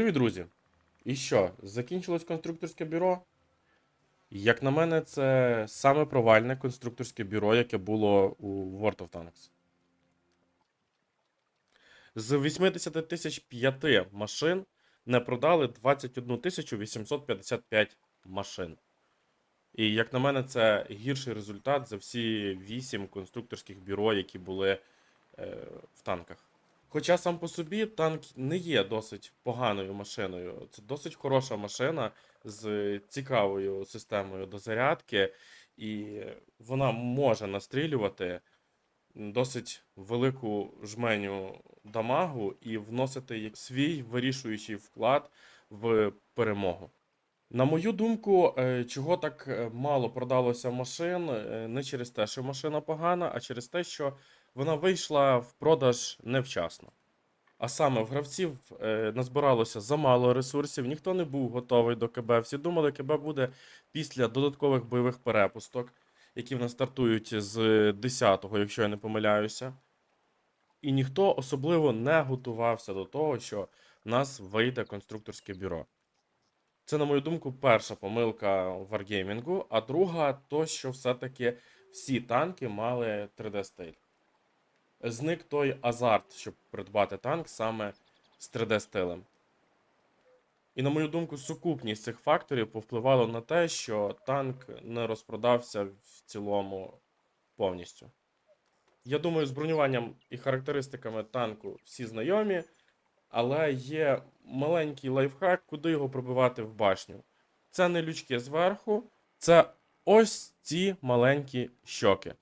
Привіт, друзі! І що, закінчилось конструкторське бюро? Як на мене, це саме провальне конструкторське бюро, яке було у World of Tanks. З 80 тисяч п'яти машин не продали 21 тисячу 855 машин. І як на мене, це гірший результат за всі 8 конструкторських бюро, які були е, в танках. Хоча сам по собі танк не є досить поганою машиною. Це досить хороша машина з цікавою системою дозарядки, і вона може настрілювати досить велику жменю дамагу і вносити свій вирішуючий вклад в перемогу. На мою думку, е, чого так е, мало продалося машин, е, не через те, що машина погана, а через те, що вона вийшла в продаж невчасно. А саме в гравців назбиралося замало ресурсів, ніхто не був готовий до КБ. Всі думали, КБ буде після додаткових бойових перепусток, які в нас стартують з 10-го, якщо я не помиляюся. І ніхто особливо не готувався до того, що в нас вийде конструкторське бюро. Це, на мою думку, перша помилка варгеймінгу, а друга то, що все-таки всі танки мали 3D-стиль. Зник той азарт, щоб придбати танк саме з 3D-стилем. І, на мою думку, сукупність цих факторів повпливало на те, що танк не розпродався в цілому повністю. Я думаю, з бронюванням і характеристиками танку всі знайомі, але є маленький лайфхак, куди його пробивати в башню. Це не лючки зверху, це ось ці маленькі щоки.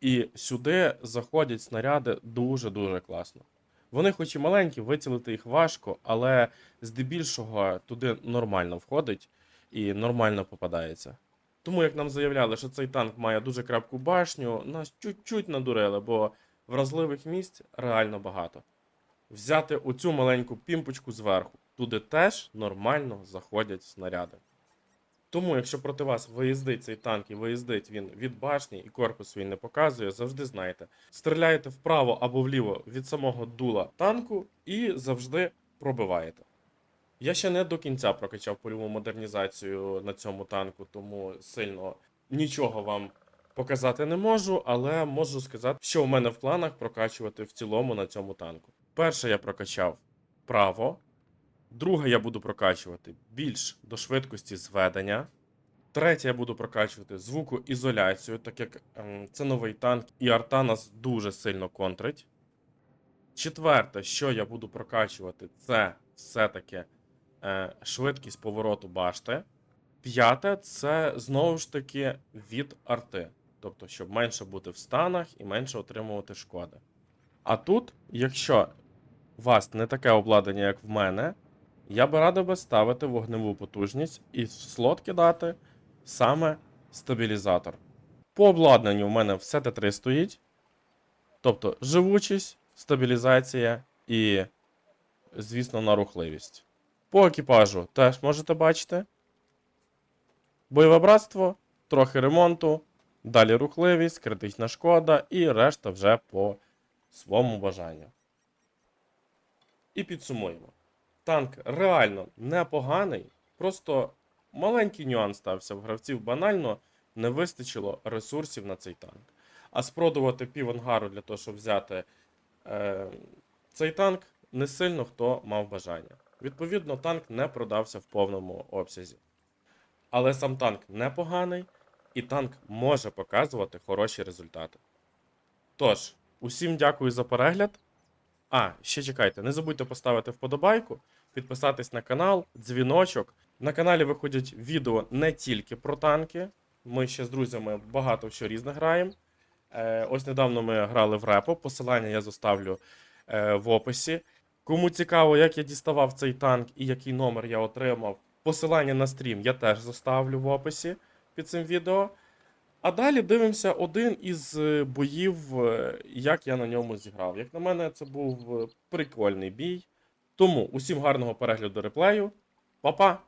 І сюди заходять снаряди дуже-дуже класно. Вони, хоч і маленькі, вицілити їх важко, але здебільшого туди нормально входить і нормально попадається. Тому як нам заявляли, що цей танк має дуже крапку башню, нас чуть-чуть надурили, бо вразливих місць реально багато. Взяти оцю маленьку пімпочку зверху, туди теж нормально заходять снаряди. Тому, якщо проти вас виїздить цей танк і виїздить він від башні і корпус він не показує, завжди знайте. Стріляєте вправо або вліво від самого дула танку і завжди пробиваєте. Я ще не до кінця прокачав польову модернізацію на цьому танку, тому сильно нічого вам показати не можу, але можу сказати, що в мене в планах прокачувати в цілому на цьому танку. Перше я прокачав право. Друге, я буду прокачувати більш до швидкості зведення. Третє, я буду прокачувати звукоізоляцію, так як ем, це новий танк, і арта нас дуже сильно контрить. Четверте, що я буду прокачувати, це все-таки е, швидкість повороту башти. П'яте, це знову ж таки від арти. Тобто, щоб менше бути в станах і менше отримувати шкоди. А тут, якщо у вас не таке обладнання, як в мене, я би радив би ставити вогневу потужність і в слот кидати саме стабілізатор. По обладнанню в мене все Т3 стоїть. Тобто живучість, стабілізація і, звісно, нарухливість. По екіпажу теж можете бачити. Бойове братство, трохи ремонту, далі рухливість, критична шкода і решта вже по своєму бажанню. І підсумуємо. Танк реально непоганий, просто маленький нюанс стався в гравців. Банально не вистачило ресурсів на цей танк. А спродувати пів ангару для того, щоб взяти е, цей танк, не сильно хто мав бажання. Відповідно, танк не продався в повному обсязі. Але сам танк непоганий, і танк може показувати хороші результати. Тож, усім дякую за перегляд. А, ще чекайте, не забудьте поставити вподобайку, підписатись на канал, дзвіночок. На каналі виходять відео не тільки про танки. Ми ще з друзями багато що різне граємо. Е, ось недавно ми грали в репо. Посилання я заставлю е, в описі. Кому цікаво, як я діставав цей танк і який номер я отримав, посилання на стрім я теж заставлю в описі під цим відео. А далі дивимося один із е, боїв, е, як я на ньому зіграв. Як на мене, це був е, прикольний бій. Тому усім гарного перегляду реплею. Па-па!